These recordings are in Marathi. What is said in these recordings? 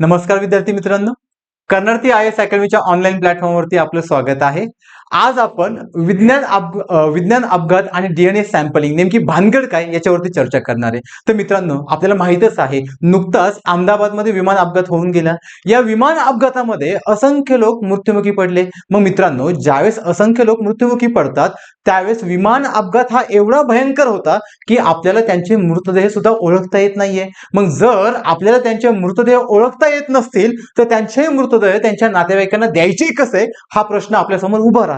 नमस्कार विद्यार्थी मित्रांनो. कन्नडती आय एस अकॅडमीच्या ऑनलाईन प्लॅटफॉर्मवरती आपलं स्वागत आहे. आज आपण विज्ञान अप विज्ञान अपघात आणि डीएनए सॅम्पलिंग नेमकी भानगड काय याच्यावरती चर्चा करणार आहे. तर मित्रांनो आपल्याला माहितच आहे नुकताच अहमदाबादमध्ये विमान अपघात होऊन गेला. या विमान अपघातामध्ये असंख्य लोक मृत्युमुखी पडले. मग मित्रांनो ज्यावेळेस असंख्य लोक मृत्युमुखी पडतात त्यावेळेस विमान अपघात हा एवढा भयंकर होता की आपल्याला त्यांचे मृतदेह सुद्धा ओळखता येत नाहीये. मग जर आपल्याला त्यांचे मृतदेह ओळखता येत नसतील तर त्यांचे मृतदेह त्यांच्या नातेवाईकांना द्यायचे कसे? हा प्रश्न आपल्यासमोर उभा राहतो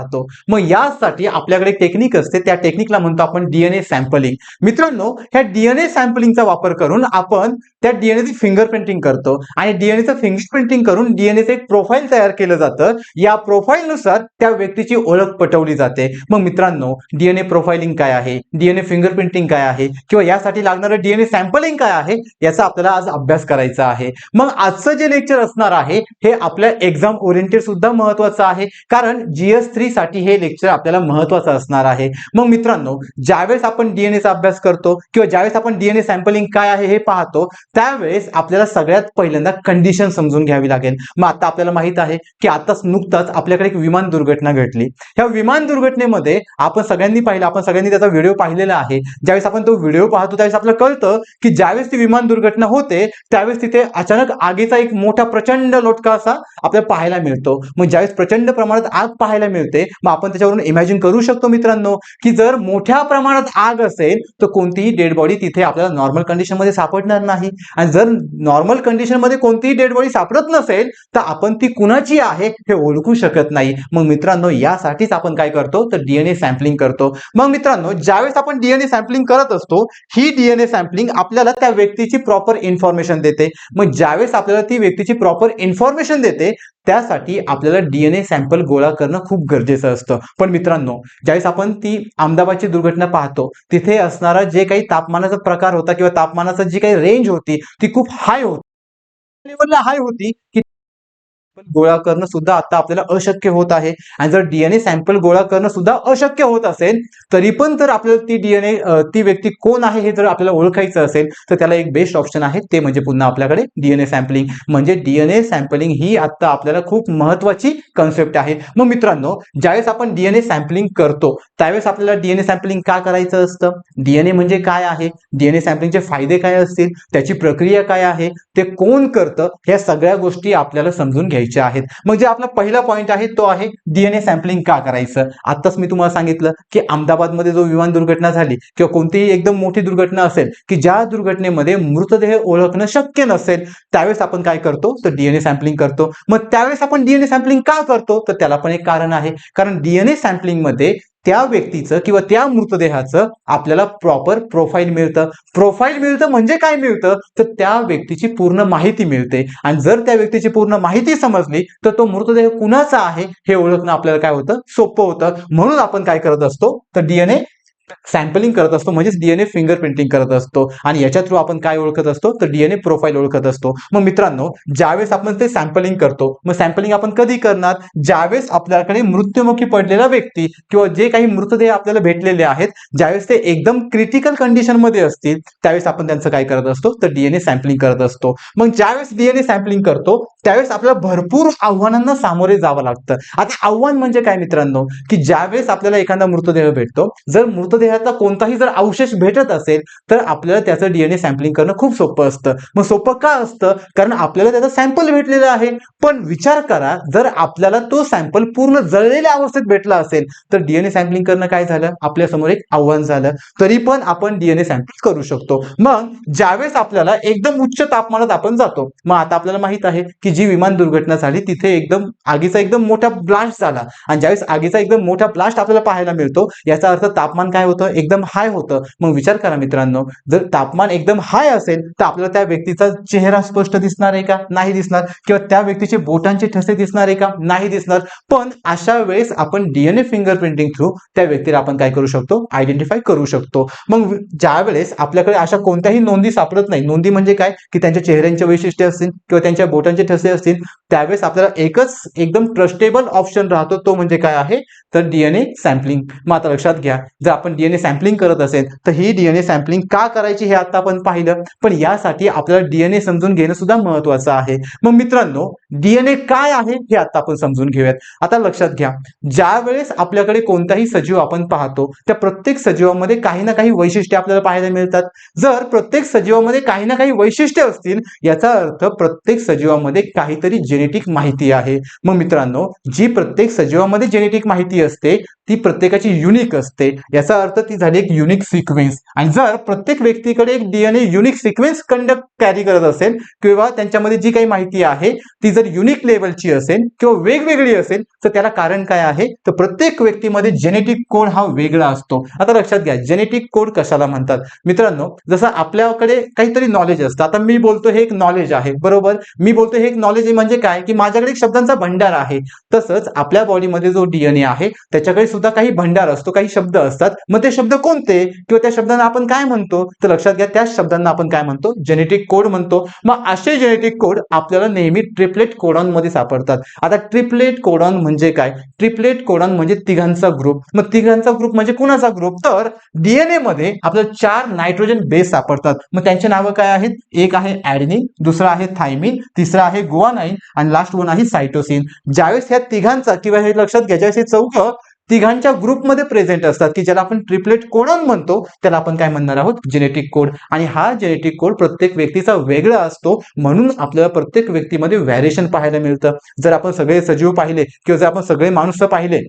मग यासाठी आपल्याकडे टेक्निक असते. त्या टेक्निकला म्हणतो आपण डीएनए सॅम्पलिंग मित्रांनो ह्या डीएनए सॅम्पलिंगचा वापर करून आपण त्या डीएनएची फिंगर प्रिंटिंग करतो. आणि डीएनएचं फिंगर प्रिंटिंग करून डीएनएचं एक प्रोफाईल तयार केलं जातं. या प्रोफाईलनुसार त्या व्यक्तीची ओळख पटवली जाते. मग मित्रांनो डीएनए प्रोफाइलिंग काय आहे? डीएनए फिंगर प्रिंटिंग काय आहे? किंवा यासाठी लागणारं डीएनए सॅम्पलिंग काय आहे? याचा आपल्याला आज अभ्यास करायचा आहे. मग आजचं जे लेक्चर असणार आहे हे आपल्या एक्झाम ओरिएंटेड सुद्धा महत्वाचं आहे. कारण जीएस थ्री साठी हे लेक्चर आपल्याला महत्वाचं असणार आहे. मग मित्रांनो ज्यावेळेस आपण डीएनएचा अभ्यास करतो किंवा ज्यावेळेस आपण डीएनए सॅम्पलिंग काय आहे हे पाहतो त्यावेळेस आपल्याला सगळ्यात पहिल्यांदा कंडिशन समजून घ्यावी लागेल. मग आता आपल्याला माहीत आहे की आताच नुकताच आपल्याकडे एक विमान दुर्घटना घडली. ह्या विमान दुर्घटनेमध्ये आपण सगळ्यांनी पाहिलं आपण सगळ्यांनी त्याचा व्हिडिओ पाहिलेला आहे. ज्यावेळेस आपण तो व्हिडिओ पाहतो त्यावेळेस आपल्याला कळतं की ज्यावेळेस ती विमान दुर्घटना होते त्यावेळेस तिथे अचानक आगीचा एक मोठा प्रचंड लोटका असा आपल्याला पाहायला मिळतो. मग ज्यावेळेस प्रचंड प्रमाणात आग पाहायला मिळते मग आपण त्याच्यावरून इमॅजिन करू शकतो मित्रांनो की जर मोठ्या प्रमाणात आग असेल तर कोणतीही डेड बॉडी तिथे आपल्याला नॉर्मल कंडिशनमध्ये सापडणार नाही. आणि जर नॉर्मल कंडिशनमध्ये कोणतीही डेड बॉडी सापडत नसेल तर आपण ती कुणाची आहे हे ओळखू शकत नाही. मग मित्रांनो यासाठीच आपण काय करतो? तर डीएनए सॅम्पलिंग करतो. मग मित्रांनो ज्यावेळेस आपण डीएनए सॅम्पलिंग करत असतो ही डीएनए सॅम्पलिंग आपल्याला त्या व्यक्तीची प्रॉपर इन्फॉर्मेशन देते. मग ज्यावेळेस आपल्याला ती व्यक्तीची प्रॉपर इन्फॉर्मेशन देते त्यासाठी आपल्याला डीएनए सॅम्पल गोळा करणं खूप गरजेचं असतं. पण मित्रांनो ज्यावेळेस आपण ती अहमदाबादची दुर्घटना पाहतो तिथे असणारा जे काही तापमानाचा प्रकार होता किंवा तापमानाचा जी काही रेंज होती ती खूप हाय होती. लेवलला हाय होती की गोळा करणं सुद्धा आता आपल्याला अशक्य होत आहे. आणि जर डीएनए सॅम्पल गोळा करणं सुद्धा अशक्य होत असेल तरी पण जर आपल्याला ती डीएनए ती व्यक्ती कोण आहे हे जर आपल्याला ओळखायचं असेल तर त्याला एक बेस्ट ऑप्शन आहे. ते म्हणजे पुन्हा आपल्याकडे डीएनए सॅम्पलिंग म्हणजे डीएनए सॅम्पलिंग ही आता आपल्याला खूप महत्वाची कन्सेप्ट आहे. मग मित्रांनो ज्यावेळेस आपण डीएनए सॅम्पलिंग करतो त्यावेळेस आपल्याला डीएनए सॅम्पलिंग का करायचं असतं? डीएनए म्हणजे काय आहे? डीएनए सॅम्पलिंगचे फायदे काय असतील? त्याची प्रक्रिया काय आहे? ते कोण करतं? ह्या सगळ्या गोष्टी आपल्याला समजून घ्यायच्या आहेत. मग जे आपला पहिला पॉईंट आहे तो आहे डीएनए सॅम्पलिंग का करायचं? आताच मी तुम्हाला सांगितलं की अहमदाबादमध्ये जो विमान दुर्घटना झाली किंवा कोणतीही एकदम मोठी दुर्घटना असेल की ज्या दुर्घटनेमध्ये मृतदेह ओळखणं शक्य नसेल त्यावेळेस आपण काय करतो? तर डीएनए सॅम्पलिंग करतो. मग त्यावेळेस आपण डीएनए सॅम्पलिंग का करतो? तर त्याला पण एक कारण आहे. कारण डीएनए सॅम्पलिंगमध्ये त्या व्यक्तीचं किंवा त्या मृतदेहाचं आपल्याला प्रॉपर प्रोफाईल मिळतं. प्रोफाईल मिळतं म्हणजे काय मिळतं? तर त्या व्यक्तीची पूर्ण माहिती मिळते. आणि जर त्या व्यक्तीची पूर्ण माहिती समजली तर तो मृतदेह कुणाचा आहे हे ओळखणं आपल्याला काय होतं? सोपं होतं. म्हणून आपण काय करत असतो? तर डीएनए सॅम्पलिंग करत असतो म्हणजेच डीएनए फिंगर प्रिंटिंग करत असतो. आणि याच्या थ्रू आपण काय ओळखत असतो? तर डीएनए प्रोफाईल ओळखत असतो. मग मित्रांनो ज्यावेळेस आपण ते सॅम्पलिंग करतो मग सॅम्पलिंग आपण कधी करणार? ज्यावेळेस आपल्याकडे मृत्युमुखी पडलेला व्यक्ती किंवा जे काही मृतदेह आपल्याला भेटलेले आहेत ज्यावेळेस ते एकदम क्रिटिकल कंडिशनमध्ये असतील त्यावेळेस आपण त्यांचं काय करत असतो? तर डीएनए सॅम्पलिंग करत असतो. मग ज्यावेळेस डीएनए सॅम्पलिंग करतो त्यावेळेस आपल्याला भरपूर आव्हानांना सामोरे जावं लागतं. आता आव्हान म्हणजे काय मित्रांनो? की ज्यावेळेस आपल्याला एखादा मृतदेह भेटतो जर मृतदेहातला कोणताही जर अवशेष भेटत असेल तर आपल्याला त्याचं डीएनए सॅम्पलिंग करणं खूप सोपं असतं. मग सोपं का असतं? कारण आपल्याला त्याचं सॅम्पल भेटलेलं आहे. पण विचार करा जर आपल्याला तो सॅम्पल पूर्ण जळलेल्या अवस्थेत भेटला असेल तर डीएनए सॅम्पलिंग करणं काय झालं? आपल्यासमोर एक आव्हान झालं. तरी पण आपण डीएनए सॅम्पल करू शकतो. मग ज्यावेळेस आपल्याला एकदम उच्च तापमानात आपण जातो मग आता आपल्याला माहीत आहे की जी विमान दुर्घटना झाली तिथे एकदम आगीचा एकदम मोठा ब्लास्ट झाला. आणि ज्यावेळेस आगीचा एकदम मोठा ब्लास्ट आपल्याला पाहायला मिळतो याचा अर्थ तापमान काय होतं एकदम हाय होतं. मग विचार करा मित्रांनो जर तापमान एकदम हाय असेल तर आपल्याला त्या व्यक्तीचा चेहरा स्पष्ट दिसणार आहे का? नाही दिसणार. किंवा त्या व्यक्तीचे बोटांचे ठसे दिसणार आहे का? नाही दिसणार. पण अशा वेळेस आपण डीएनए फिंगर प्रिंटिंग थ्रू त्या व्यक्तीला आपण काय करू शकतो? आयडेंटिफाय करू शकतो. मग ज्या वेळेस आपल्याकडे अशा कोणत्याही नोंदी सापडत नाही नोंदी म्हणजे काय? की त्यांच्या चेहऱ्यांचे वैशिष्ट्य असतील किंवा त्यांच्या बोटांचे ठसे असतील त्यावेळेस आपल्याला एकच एकदम ट्रस्टेबल ऑप्शन राहतो तो म्हणजे काय आहे? तर डीएनए सॅम्पलिंग मग आता लक्षात घ्या. जर आपण डीएनए सॅम्पलिंग करत असेल तर ही डीएनए सॅम्पलिंग का करायची हे आता आपण पाहिलं. पण यासाठी आपल्याला डीएनए समजून घेणं सुद्धा महत्वाचं आहे. मग मित्रांनो डीएनए काय आहे हे आता आपण समजून घेऊयात. आता लक्षात घ्या ज्या वेळेस आपल्याकडे कोणताही सजीव आपण पाहतो त्या प्रत्येक सजीवामध्ये काही ना काही वैशिष्ट्ये आपल्याला पाहायला मिळतात. जर प्रत्येक सजीवामध्ये काही ना काही वैशिष्ट्ये असतील याचा अर्थ प्रत्येक सजीवामध्ये काहीतरी जेनेटिक माहिती आहे. मग मित्रांनो जी प्रत्येक सजीवामध्ये जेनेटिक माहिती असते ती प्रत्येकाची युनिक असते. याचा अर्थ ती झाली एक युनिक सिक्वेन्स आणि जर प्रत्येक व्यक्तीकडे एक DNA unique sequence conduct carry करत असेल किंवा त्यांच्यामध्ये जी काही माहिती आहे ती जर युनिक लेवलची असेल किंवा वेगवेगळी असेल तर त्याला कारण काय आहे? तर प्रत्येक व्यक्तीमध्ये जेनेटिक कोड हा वेगळा असतो. आता लक्षात घ्या जेनेटिक कोड कशाला म्हणतात? मित्रांनो जसं आपल्याकडे काहीतरी नॉलेज असतं. आता मी बोलतो हे एक नॉलेज आहे बरोबर? मी बोलतो हे एक नॉलेज म्हणजे काय? की माझ्याकडे एक शब्दांचा भंडार आहे. तसंच आपल्या बॉडीमध्ये जो डीएनए आहे त्याच्याकडे सुद्धा काही भंडार असतो काही शब्द असतात. मग ते शब्द कोणते? किंवा त्या शब्दांना आपण काय म्हणतो? तर लक्षात घ्या त्या शब्दांना आपण काय म्हणतो? जेनेटिक कोड म्हणतो. मग असे जेनेटिक कोड आपल्याला नेहमी ट्रिपलेट कोडॉनमध्ये सापडतात. आता ट्रिपलेट कोडॉन म्हणजे काय? ट्रिपलेट कोडॉन म्हणजे तिघांचा ग्रुप मग तिघांचा ग्रुप म्हणजे कुणाचा ग्रुप तर डीएनए मध्ये आपल्याला चार नायट्रोजन बेस सापडतात. मग त्यांची नावं काय आहेत? एक आहे ऍडनिन दुसरा आहे थायमिन तिसरा आहे गुआनाइन आणि लास्ट वन आहे सायटोसिन ज्यावेळेस ह्या तिघांचा किंवा हे लक्षात घ्या ज्यावेळेस हे चौघ तिघांच्या ग्रुपमध्ये प्रेझेंट असतात की ज्याला आपण ट्रिपलेट कोडॉन म्हणतो त्याला आपण काय म्हणणार आहोत? जेनेटिक कोड आणि हा जेनेटिक कोड प्रत्येक व्यक्तीचा वेगळा असतो म्हणून आपल्याला प्रत्येक व्यक्तीमध्ये व्हॅरिएशन पाहायला मिळतं. जर आपण सगळे सजीव पाहिले किंवा जर आपण सगळे माणूस पाहिले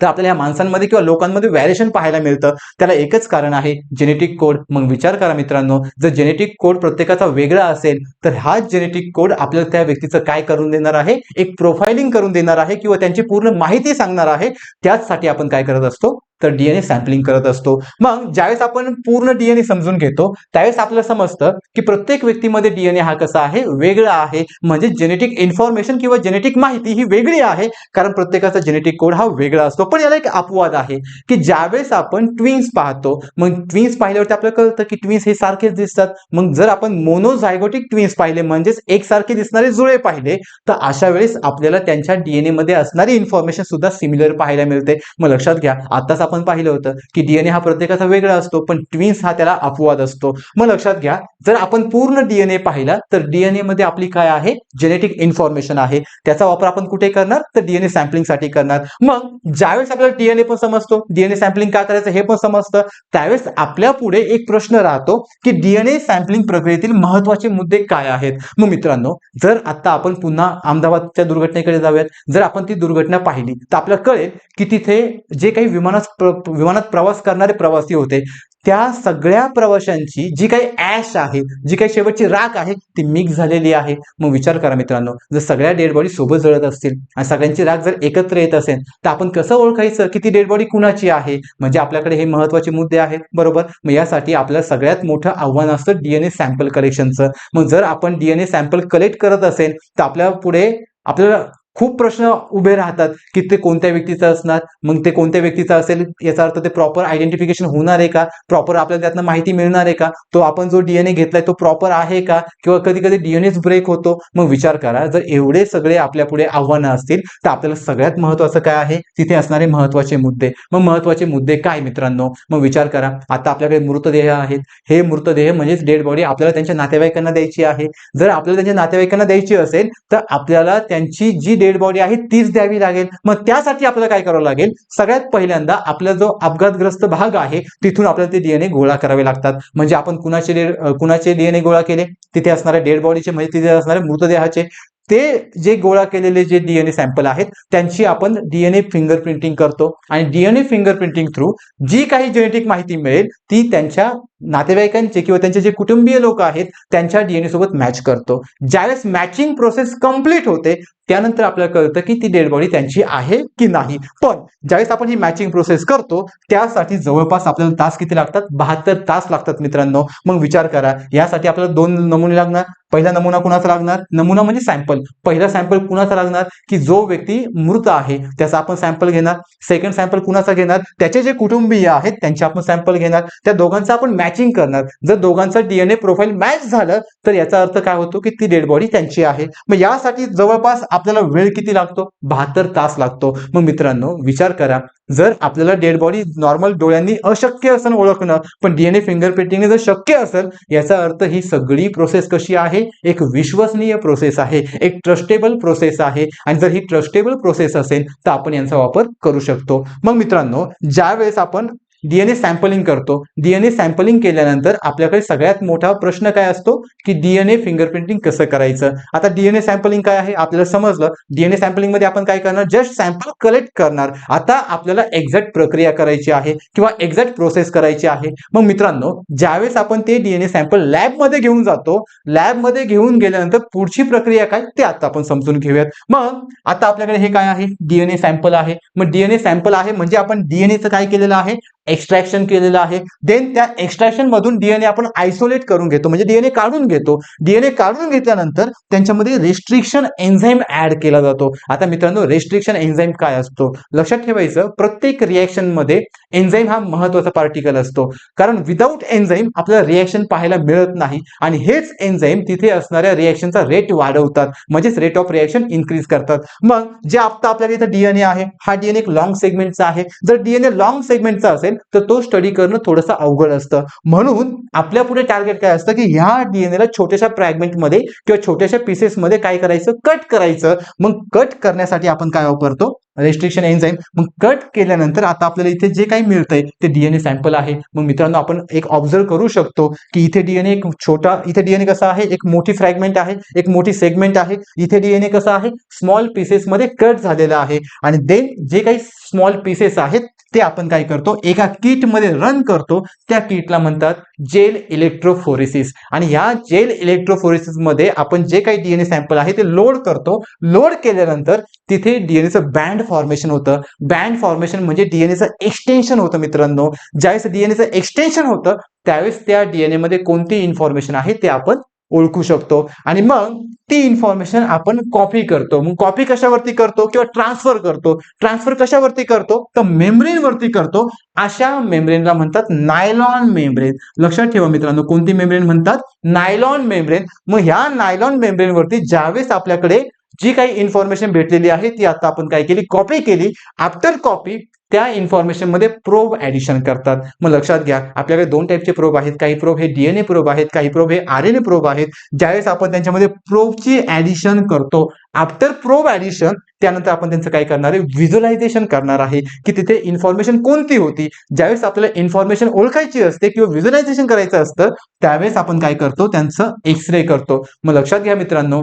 तर आपल्याला या माणसांमध्ये किंवा लोकांमध्ये व्हॅरिएशन पाहायला मिळतं. त्याला एकच कारण आहे जेनेटिक कोड मग विचार करा मित्रांनो जर जेनेटिक कोड प्रत्येकाचा वेगळा असेल तर हा जेनेटिक कोड आपल्याला त्या व्यक्तीचं काय करून देणार आहे? एक प्रोफाइलिंग करून देणार आहे किंवा त्यांची पूर्ण माहिती सांगणार आहे. त्याचसाठी आपण काय करत असतो? तर डीएनए सॅम्पलिंग करत असतो. मग ज्यावेळेस आपण पूर्ण डीएनए समजून घेतो त्यावेळेस आपल्याला समजतं की प्रत्येक व्यक्तीमध्ये डीएनए हा कसा आहे वेगळा आहे. म्हणजे जेनेटिक इन्फॉर्मेशन किंवा जेनेटिक माहिती ही वेगळी आहे कारण प्रत्येकाचा जेनेटिक कोड हा वेगळा असतो. पण याला एक अपवाद आहे की ज्यावेळेस आपण ट्विन्स पाहतो मग ट्विन्स पाहिल्यावरती आपल्याला कळतं की ट्विन्स हे सारखेच दिसतात. मग जर आपण मोनोझायगोटिक ट्विन्स पाहिले म्हणजेच एकसारखे दिसणारे जुळे पाहिले तर अशा वेळेस आपल्याला त्यांच्या डीएनए मध्ये असणारी इन्फॉर्मेशन सुद्धा सिमिलर पाहायला मिळते. मग लक्षात घ्या आताच आपण पाहिलं होतं की डीएनए हा प्रत्येकाचा वेगळा असतो पण ट्विन्स हा त्याला अपवाद असतो. मग लक्षात घ्या जर आपण पूर्ण डीएनए पाहिला तर डीएनए मध्ये आपली काय आहे? जेनेटिक इन्फॉर्मेशन आहे. त्याचा वापर आपण कुठे करणार? तर डीएनए सॅम्पलिंगसाठी करणार. मग ज्यावेळेस आपल्याला डीएनए पण समजतो डीएनए सॅम्पलिंग का करायचं हे पण समजतं. त्यावेळेस आपल्या पुढे एक प्रश्न राहतो की डीएनए सॅम्पलिंग प्रक्रियेतील महत्त्वाचे मुद्दे काय आहेत? मग मित्रांनो जर आता आपण पुन्हा अहमदाबादच्या दुर्घटनेकडे जाऊयात. जर आपण ती दुर्घटना पाहिली तर आपल्याला कळेल की तिथे जे काही विमानात प्र- विमानात प्रवास करणारे प्रवासी होते. त्या सगळ्या प्रवाशांची जी काही ॲश आहे जी काही शेवटची राख आहे ती मिक्स झालेली आहे. मग विचार करा मित्रांनो जर सगळ्या डेड बॉडी सोबत जळत असतील आणि सगळ्यांची राख जर एकत्र येत असेल तर आपण कसं ओळखायचं की ती डेड बॉडी कुणाची आहे? म्हणजे आपल्याकडे हे महत्त्वाचे मुद्दे आहेत बरोबर? मग यासाठी आपल्याला सगळ्यात मोठं आव्हान असतं डीएनए सॅम्पल कलेक्शनचं मग जर आपण डीएनए सॅम्पल कलेक्ट करत असेल तर आपल्या पुढे आपल्याला खूप प्रश्न उभे राहतात की ते कोणत्या व्यक्तीचं असणार? मग ते कोणत्या व्यक्तीचं असेल? याचा अर्थ ते प्रॉपर आयडेंटिफिकेशन होणार आहे का? प्रॉपर आपल्याला त्यातनं माहिती मिळणार आहे का? तो आपण जो डीएनए घेतलाय तो प्रॉपर आहे का? किंवा कधी कधी डीएनएच ब्रेक होतो? मग विचार करा जर एवढे सगळे आपल्या पुढे आव्हानं असतील तर आपल्याला सगळ्यात महत्वाचं काय आहे? तिथे असणारे महत्त्वाचे मुद्दे. मग महत्त्वाचे मुद्दे काय मित्रांनो? मग विचार करा. आता आपल्याकडे मृतदेह आहेत. हे मृतदेह म्हणजेच डेड बॉडी आपल्याला त्यांच्या नातेवाईकांना द्यायची आहे. जर आपल्याला त्यांच्या नातेवाईकांना द्यायची असेल तर आपल्याला त्यांची जी डेड बॉडी आहे तीच द्यावी लागेल. मग त्यासाठी आपल्याला काय करावं लागेल? सगळ्यात पहिल्यांदा आपला जो अपघातग्रस्त भाग आहे तिथून आपल्याला ते डीएनए गोळा करावे लागतात. म्हणजे आपण कुणाचे कुणाचे डीएनए गोळा केले? तिथे असणाऱ्या डेड बॉडीचे म्हणजे तिथे असणाऱ्या मृतदेहाचे. ते जे गोळा केलेले जे डीएनए सॅम्पल आहेत त्यांची आपण डीएनए फिंगर प्रिंटिंग करतो. आणि डीएनए फिंगर प्रिंटिंग थ्रू जी काही जेनेटिक माहिती मिळेल ती त्यांच्या नातेवाईकांचे किंवा त्यांचे जे कुटुंबीय लोक आहेत त्यांच्या डीएनए सोबत मॅच करतो. ज्यावेळेस मॅचिंग प्रोसेस कंप्लीट होते त्यानंतर आपल्याला कळतं की ती डेड बॉडी त्यांची आहे की नाही. पण ज्यावेळेस आपण ही मॅचिंग प्रोसेस करतो त्यासाठी जवळपास आपल्याला तास किती लागतात? बहात्तर तास लागतात मित्रांनो. मग विचार करा यासाठी आपल्याला दोन नमुने लागणार? पहिला नमुना कुणाचा लागणार? नमुना म्हणजे सॅम्पल पहिला सॅम्पल कुणाचा लागणार? की जो व्यक्ती मृत आहे त्याचा आपण सॅम्पल घेणार. सेकंड सॅम्पल कुणाचा घेणार? त्याचे जे कुटुंबीय आहेत त्यांचे आपण सॅम्पल घेणार. त्या दोघांचं आपण मॅचिंग करणार. जर दोघांचं डीएनए प्रोफाईल मॅच झालं तर याचा अर्थ काय होतो? की ती डेड बॉडी त्यांची आहे. मग यासाठी जवळपास आपल्याला वेळ किती लागतो? बहात्तर तास लागतो. मग मित्रांनो विचार करा. जर आपल्याला डेड बॉडी नॉर्मल डोळ्यांनी अशक्य असं ओळखणं पण डीएनए फिंगरप्रिंटिंग जर शक्य असेल याचा अर्थ ही सगळी प्रोसेस कशी आहे? एक विश्वसनीय प्रोसेस आहे एक ट्रस्टेबल प्रोसेस आहे. आणि जर ही ट्रस्टेबल प्रोसेस असेल तर आपण यांचा वापर करू शकतो. मग मित्रांनो ज्यावेळेस आपण डीएनए सॅम्पलिंग करतो. डीएनए सॅम्पलिंग केल्यानंतर आपल्याकडे सगळ्यात मोठा प्रश्न काय असतो? की डीएनए फिंगरप्रिंटिंग कसं करायचं? आता डीएनए सॅम्पलिंग काय आहे? आपल्याला समजलं. डीएनए सॅम्पलिंगमध्ये आपण काय करणार? जस्ट सॅम्पल कलेक्ट करणार. आता आपल्याला एक्झॅक्ट प्रक्रिया करायची आहे किंवा एक्झॅक्ट प्रोसेस करायची आहे. मग मित्रांनो ज्यावेळेस आपण ते डीएनए सॅम्पल लॅबमध्ये घेऊन जातो लॅबमध्ये घेऊन गेल्यानंतर पुढची प्रक्रिया काय? ते आता आपण समजून घेऊयात. मग आता आपल्याकडे हे काय आहे? डीएनए सॅम्पल आहे. मग डीएनए सॅम्पल आहे म्हणजे आपण डीएनएचं काय केलेलं आहे? एक्स्ट्रॅक्शन केलेलं आहे. देन त्या एक्स्ट्रॅक्शन मधून डीएनए आपण आयसोलेट करून घेतो. म्हणजे डीएनए काढून घेतो. डीएनए काढून घेतल्यानंतर त्यांच्यामध्ये रेस्ट्रिक्शन एन्झाईम ऍड केला जातो. आता मित्रांनो रेस्ट्रिक्शन एन्झाईम काय असतो? लक्षात ठेवायचं प्रत्येक रिॲक्शनमध्ये एन्झाईम हा महत्त्वाचा पार्टिकल असतो. कारण विदाऊट एन्झाईम आपल्याला रिॲक्शन पाहायला मिळत नाही. आणि हेच एन्झाईम तिथे असणाऱ्या रिॲक्शनचा रेट वाढवतात. म्हणजेच रेट ऑफ रिॲक्शन इन्क्रीज करतात. मग जे आता आपल्याला इथं डीएनए आहे हा डीएनए एक लॉंग सेगमेंटचा आहे. जर डीएनए लॉंग सेगमेंटचा असेल तर तो स्टडी करणं थोडंसं अवघड असतं. म्हणून आपल्या पुढे टार्गेट काय असतं की ह्या डीएनएला छोट्याशा फ्रॅगमेंटमध्ये किंवा छोट्याशा पीसेसमध्ये काय करायचं? कट करायचं. मग कट करण्यासाठी आपण काय वापरतो? रेस्ट्रिक्शन एन्झाईम मग कट केल्यानंतर आता आपल्याला इथे जे काही मिळतंय ते डीएनए सॅम्पल आहे. मग मित्रांनो आपण एक ऑब्झर्व करू शकतो की इथे डीएनए एक छोटा इथे डीएनए कसा आहे? एक मोठी फ्रॅगमेंट आहे. एक मोठी सेगमेंट आहे. इथे डीएनए कसा आहे? स्मॉल पीसेस मध्ये कट झालेला आहे. आणि देन जे काही स्मॉल पीसेस आहेत ते आपण काय करतो? एका किटमध्ये रन करतो. त्या किटला म्हणतात जेल इलेक्ट्रोफोरेसिस आणि या जेल इलेक्ट्रोफोरेसिसमध्ये आपण जे काही डीएनए सॅम्पल आहे ते लोड करतो. लोड केल्यानंतर तिथे डीएनएचं बँड फॉर्मेशन होतं. बँड फॉर्मेशन म्हणजे डीएनएचं एक्सटेन्शन होतं मित्रांनो. ज्यावेळेस डीएनएचं एक्सटेन्शन होतं त्यावेळेस त्या डीएनए मध्ये कोणती इन्फॉर्मेशन आहे ते आपण ओळखू शकतो. आणि मग ती इन्फॉर्मेशन आपण कॉपी करतो. मग कॉपी कशावरती करतो? किंवा ट्रान्सफर करतो. ट्रान्सफर कशावरती करतो? तर मेम्ब्रेनवरती करतो. अशा मेम्ब्रेनला म्हणतात नायलॉन मेम्ब्रेन लक्षात ठेवा मित्रांनो कोणती मेम्ब्रेन म्हणतात? नायलॉन मेम्ब्रेन मग ह्या नायलॉन मेम्ब्रेनवरती ज्यावेळेस आपल्याकडे जी काही इन्फॉर्मेशन भेटलेली आहे ती आता आपण काय केली? कॉपी केली. आफ्टर कॉपी त्या इन्फॉर्मेशनमध्ये प्रोब ऍडिशन करतात. मग लक्षात घ्या आपल्याकडे दोन टाईपचे प्रोब आहेत. काही प्रोब हे डीएनए प्रोब आहेत काही प्रोब हे आर एन ए प्रोब आहेत. ज्यावेळेस आपण त्यांच्यामध्ये प्रोबची ऍडिशन करतो आफ्टर प्रोब ऍडिशन त्यानंतर आपण त्यांचं काय करणार आहे? व्हिज्युअलायझेशन करणार आहे की तिथे इन्फॉर्मेशन कोणती होती. ज्यावेळेस आपल्याला इन्फॉर्मेशन ओळखायची असते किंवा व्हिज्युअलायझेशन करायचं असतं त्यावेळेस आपण काय करतो? त्यांचं एक्सरे करतो. मग लक्षात घ्या मित्रांनो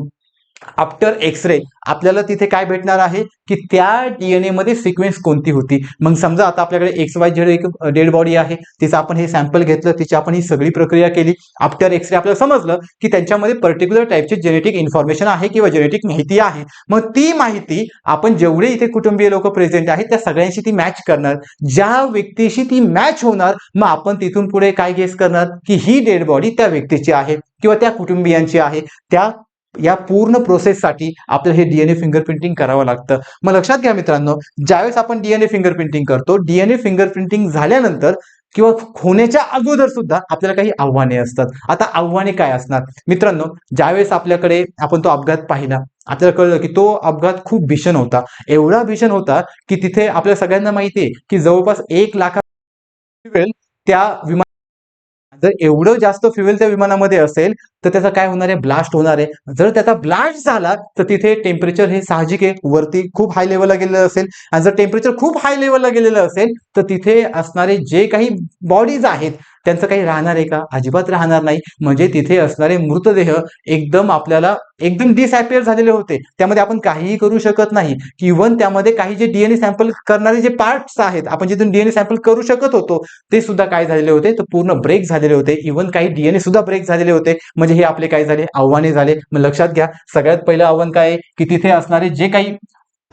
आफ्टर एक्सरे आपल्याला तिथे काय भेटणार आहे? की त्या डीएनए मध्ये सिक्वेन्स कोणती होती? मग समजा आता आपल्याकडे एक्स वाय झेड एक डेड बॉडी आहे. तिचं आपण हे सॅम्पल घेतलं तिची आपण ही सगळी प्रक्रिया केली. आफ्टर एक्सरे आपल्याला समजलं की त्यांच्यामध्ये पर्टिक्युलर टाईपची जेनेटिक इन्फॉर्मेशन आहे किंवा जेनेटिक माहिती आहे. मग ती माहिती आपण जेवढे इथे कुटुंबीय लोक प्रेझेंट आहेत त्या सगळ्यांशी ती मॅच करणार. ज्या व्यक्तीशी ती मॅच होणार मग आपण तिथून पुढे काय गेस करणार? की ही डेड बॉडी त्या व्यक्तीची आहे किंवा त्या कुटुंबियांची आहे. त्या या पूर्ण प्रोसेससाठी आपल्याला हे डीएनए फिंगरप्रिंटिंग करावं लागतं. मग लक्षात घ्या मित्रांनो ज्यावेळेस आपण डीएनए फिंगरप्रिंटिंग करतो डीएनए फिंगरप्रिंटिंग झाल्यानंतर किंवा होण्याच्या अगोदर सुद्धा आपल्याला काही आव्हाने असतात. आता आव्हाने काय असणार? मित्रांनो ज्यावेळेस आपल्याकडे आपण तो अपघात पाहिला आपल्याला कळलं की तो अपघात खूप भीषण होता. एवढा भीषण होता की तिथे आपल्या सगळ्यांना माहिती आहे की जवळपास एक लाखा त्या विमान जर एवढं जास्त फ्युएल त्या विमानामध्ये असेल तर त्याचा काय होणार आहे? ब्लास्ट होणार आहे. जर त्याचा ब्लास्ट झाला तर तिथे टेम्परेचर हे साहजिक आहे. वरती खूप हाय लेवलला गेलेलं असेल. आणि जर टेम्परेचर खूप हाय लेवलला गेलेलं असेल तर तिथे असणारे जे काही बॉडीज आहेत त्यांचं काही राहणार आहे का? अजिबात राहणार नाही. म्हणजे तिथे असणारे मृतदेह एकदम आपल्याला एकदम डिसॅपियर झालेले होते. त्यामध्ये आपण काहीही करू शकत नाही. इव्हन त्यामध्ये काही जे डीएनए सॅम्पल करणारे जे पार्ट्स आहेत आपण जिथून डीएनए सॅम्पल करू शकत होतो ते सुद्धा काय झालेले होते? तर पूर्ण ब्रेक झालेले होते. इव्हन काही डीएनए सुद्धा ब्रेक झालेले होते. म्हणजे हे आपले काय झाले? आव्हाने झाले. मग लक्षात घ्या. सगळ्यात पहिलं आव्हान काय आहे? की तिथे असणारे जे काही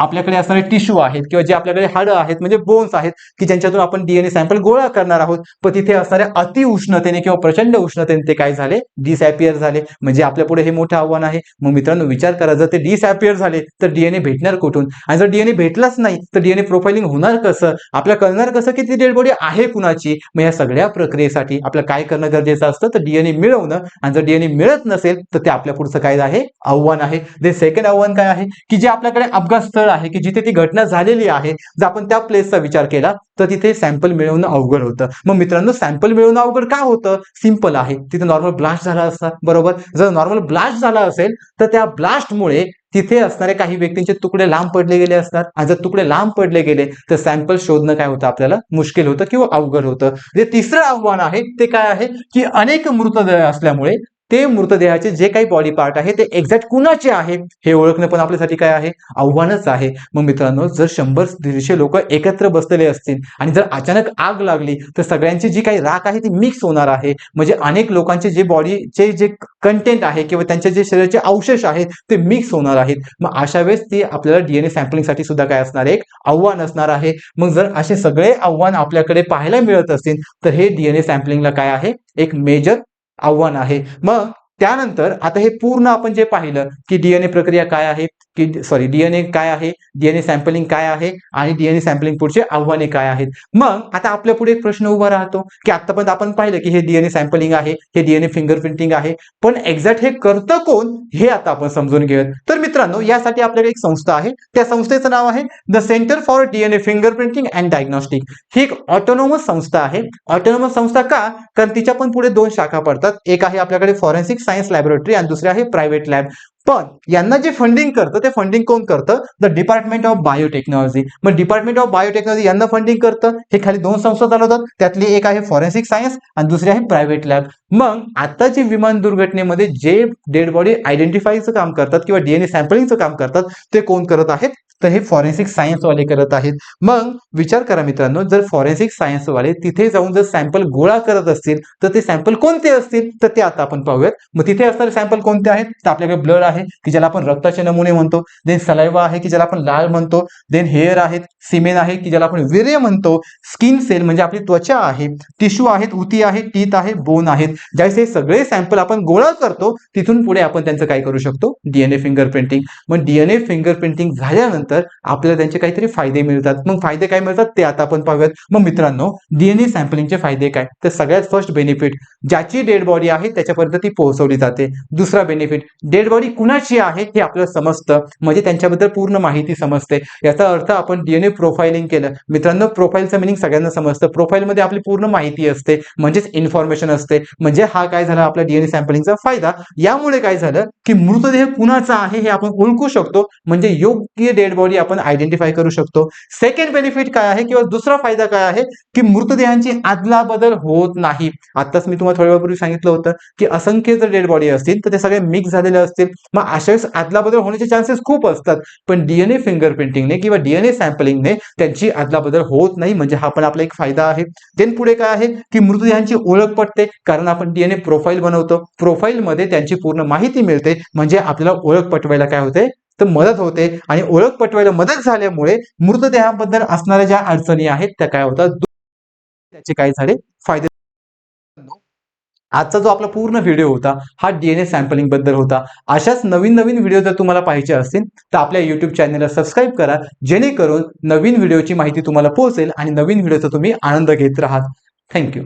आपल्याकडे असणारे टिश्यू आहेत किंवा जे आपल्याकडे हाडं आहेत म्हणजे बोन्स आहेत की ज्यांच्यातून आपण डीएनए सॅम्पल गोळा करणार आहोत पण तिथे असणाऱ्या अति उष्णतेने किंवा प्रचंड उष्णतेने ते काय झाले? डिसॅपियर झाले. म्हणजे आपल्या पुढे हे मोठं आव्हान आहे. मग मित्रांनो विचार करा जर ते डिसॅपियर झाले तर डीएनए भेटणार कुठून? आणि जर डीएनए भेटलाच नाही तर डीएनए प्रोफाइलिंग होणार कसं? आपल्या कळणार कसं की ती डेड बॉडी आहे कुणाची? मग या सगळ्या प्रक्रियेसाठी आपल्याला काय करणं गरजेचं असतं? तर डीएनए मिळवणं. आणि जर डीएनए मिळत नसेल तर ते आपल्या पुढचं काय आहे? आव्हान आहे. ते सेकंड आव्हान काय आहे? की जे आपल्याकडे अपघात स्थळ आहे की जिथे ती घटना झालेली आहे जर आपण त्या प्लेसचा विचार केला तर तिथे सॅम्पल मिळवणं अवघड होतं. मग मित्रांनो सॅम्पल मिळवणं अवघड का होतं? सिंपल आहे. तिथे नॉर्मल ब्लास्ट झाला असता बरोबर? जर नॉर्मल ब्लास्ट झाला असेल तर त्या ब्लास्टमुळे तिथे असणारे काही व्यक्तींचे तुकडे लांब पडले गेले असतात. आणि जर तुकडे लांब पडले गेले तर सॅम्पल शोधणं काय होतं? आपल्याला मुश्किल होतं किंवा अवघड होतं. जे तिसरं आव्हान आहे ते काय आहे? की अनेक मृतदेह असल्यामुळे ते मृतदेहाचे जे काही बॉडी पार्ट आहे ते एक्झॅक्ट कुणाचे आहे हे ओळखणं पण आपल्यासाठी काय आहे? आव्हानच आहे. मग मित्रांनो जर शंभर दीडशे लोक एकत्र बसलेले असतील आणि जर अचानक आग लागली तर सगळ्यांची जी काही राख आहे ती मिक्स होणार आहे. म्हणजे अनेक लोकांचे जे बॉडीचे जे कंटेंट आहे किंवा त्यांच्या जे शरीराचे अवशेष आहेत ते मिक्स होणार आहेत. मग अशा वेळेस ती आपल्याला डीएनए सॅम्पलिंगसाठी सुद्धा काय असणार एक आव्हान असणार आहे. मग जर असे सगळे आव्हान आपल्याकडे पाहायला मिळत असतील तर हे डीएनए सॅम्पलिंगला काय आहे? एक मेजर आव्हान आहे. मग त्यानंतर आता हे पूर्ण आपण जे पाहिलं की डीएनए प्रक्रिया काय आहे की सॉरी डीएनए काय आहे डीएनए सॅम्पलिंग काय आहे आणि डीएनए सॅम्पलिंग पुढचे आव्हाने काय आहेत. मग आता आपल्या पुढे एक प्रश्न उभा राहतो की आतापर्यंत आपण पाहिलं की हे डीएनए सॅम्पलिंग आहे हे डीएनए फिंगरप्रिंटिंग आहे पण एक्झॅक्ट हे करतं कोण हे आता आपण समजून घेऊयात. तर मित्रांनो यासाठी आपल्याकडे एक संस्था आहे. त्या संस्थेचं नाव आहे the centre for DNA fingerprinting and diagnostic ही एक ऑटोनॉमस संस्था आहे. ऑटोनॉमस संस्था का? कारण तिच्या पण पुढे दोन शाखा पडतात. एक आहे आपल्याकडे फॉरेन्सिक सायन्स लॅबोरेटरी आणि दुसरे आहे प्रायव्हेट लॅब पण यांना जे फंडिंग करतं ते फंडिंग कोण करतं? द डिपार्टमेंट ऑफ बायोटेक्नॉलॉजी मग डिपार्टमेंट ऑफ बायोटेक्नॉलॉजी यांना फंडिंग करतं? हे खाली दोन संस्था चालवतात त्यातली एक आहे फॉरेन्सिक सायन्स आणि दुसरी आहे प्रायव्हेट लॅब मग आता जे विमान दुर्घटनेमध्ये जे डेड बॉडी आयडेंटिफायचं काम करतात किंवा डीएनए सॅम्पलिंगचं काम करतात ते कोण करत आहेत? तर हे फॉरेन्सिक सायन्सवाले करत आहेत. मग विचार करा मित्रांनो जर फॉरेन्सिक सायन्सवाले तिथे जाऊन जर सॅम्पल गोळा करत असतील तर ते सॅम्पल कोणते असतील? तर ते आता आपण पाहूयात. मग तिथे असणारे सॅम्पल कोणते आहेत? तर आपल्याकडे ब्लड आहे की ज्याला आपण रक्ताचे नमुने म्हणतो देन सलायवा आहे की ज्याला आपण लाल म्हणतो देन हेअर आहेत सिमेन आहे की ज्याला आपण वीर्य म्हणतो स्किन सेल म्हणजे आपली त्वचा आहे टिश्यू आहेत उती आहे टीत आहे बोन आहेत. ज्यावेळेस हे सगळे सॅम्पल आपण गोळा करतो तिथून पुढे आपण त्यांचं काय करू शकतो? डीएनए फिंगरप्रिंटिंग मग डीएनए फिंगरप्रिंटिंग झाल्यानंतर आपल्याला त्यांचे काहीतरी फायदे मिळतात. मग फायदे काय मिळतात? ते आता आपण पाहूयात. मग मित्रांनो डीएनए सॅम्पलिंगचे फायदे काय? तर सगळ्यात फर्स्ट बेनिफिट ज्याची डेड बॉडी आहे त्याच्यापर्यंत ती पोहोचवली जाते. दुसरा बेनिफिट डेड बॉडी कुणाची आहे हे आपल्याला समजतं म्हणजे त्यांच्याबद्दल पूर्ण माहिती समजते. याचा अर्थ आपण डीएनए प्रोफाइलिंग केलं. मित्रांनो प्रोफाईलचं मिनिंग सगळ्यांना समजतं. प्रोफाईलमध्ये आपली पूर्ण माहिती असते म्हणजेच इन्फॉर्मेशन असते. म्हणजे हा काय झाला आपल्या डीएनए सॅम्पलिंगचा फायदा. यामुळे काय झालं की मृतदेह कुणाचा आहे हे आपण ओळखू शकतो. म्हणजे योग्य डेड बॉडी आपण आयडेंटिफाय करू शकतो. सेकंड बेनिफिट काय आहे किंवा दुसरा फायदा काय आहे की मृतदेहांची आदला बदल होत नाही. आताच मी तुम्हाला थोड्या वेळापूर्वी सांगितलं होतं की असंख्य जर डेड बॉडी असतील तर ते सगळे मिक्स झालेले असतील. मग अशा वेळेस होण्याचे चान्सेस खूप असतात. पण डीएनए फिंगरप्रिंटिंगने किंवा डीएनए सॅम्पलिंगने त्यांची आदलाबदल होत नाही. म्हणजे हा पण आपला एक फायदा आहे. देन पुढे काय आहे? की मृतदेहांची ओळख पटते. कारण आपण डीएनए प्रोफाईल बनवतो. प्रोफाईलमध्ये त्यांची पूर्ण माहिती मिळते. म्हणजे आपल्याला ओळख पटवायला काय होते? तर मदत होते. आणि ओळख पटवायला मदत झाल्यामुळे मृतदेहाबद्दल असणाऱ्या ज्या अडचणी आहेत त्या काय होतात? त्याचे काय झाले? फायदे आजचा जो आपला पूर्ण व्हिडिओ होता हा डीएनए सॅम्पलिंगबद्दल होता. अशाच नवीन नवीन व्हिडिओ जर तुम्हाला पाहिजे असतील तर आपल्या युट्यूब चॅनलला सबस्क्राईब करा जेणेकरून नवीन व्हिडिओची माहिती तुम्हाला पोहोचेल आणि नवीन व्हिडिओचा तुम्ही आनंद घेत राहाल. थँक्यू